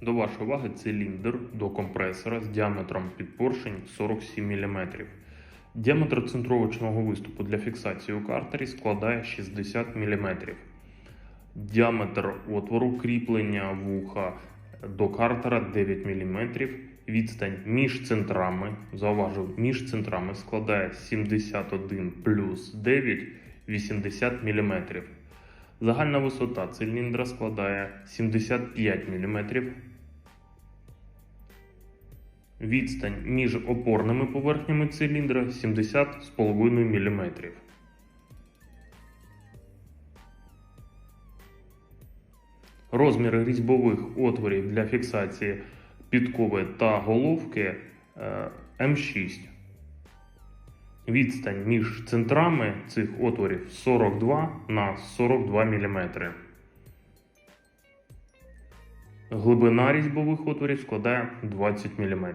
До вашої уваги циліндр до компресора з діаметром під поршень 47 мм. Діаметр центровочного виступу для фіксації у картері складає 60 мм. Діаметр отвору кріплення вуха до картера 9 мм. Відстань між центрами, зауважу, між центрами складає 71 плюс 9 80 мм. Загальна висота циліндра складає 75 мм. Відстань між опорними поверхнями циліндра 70,5 мм. Розміри різьбових отворів для фіксації підкови та головки е, М6. Відстань між центрами цих отворів 42 на 42 мм. Глибина різьбових отворів складає 20 мм.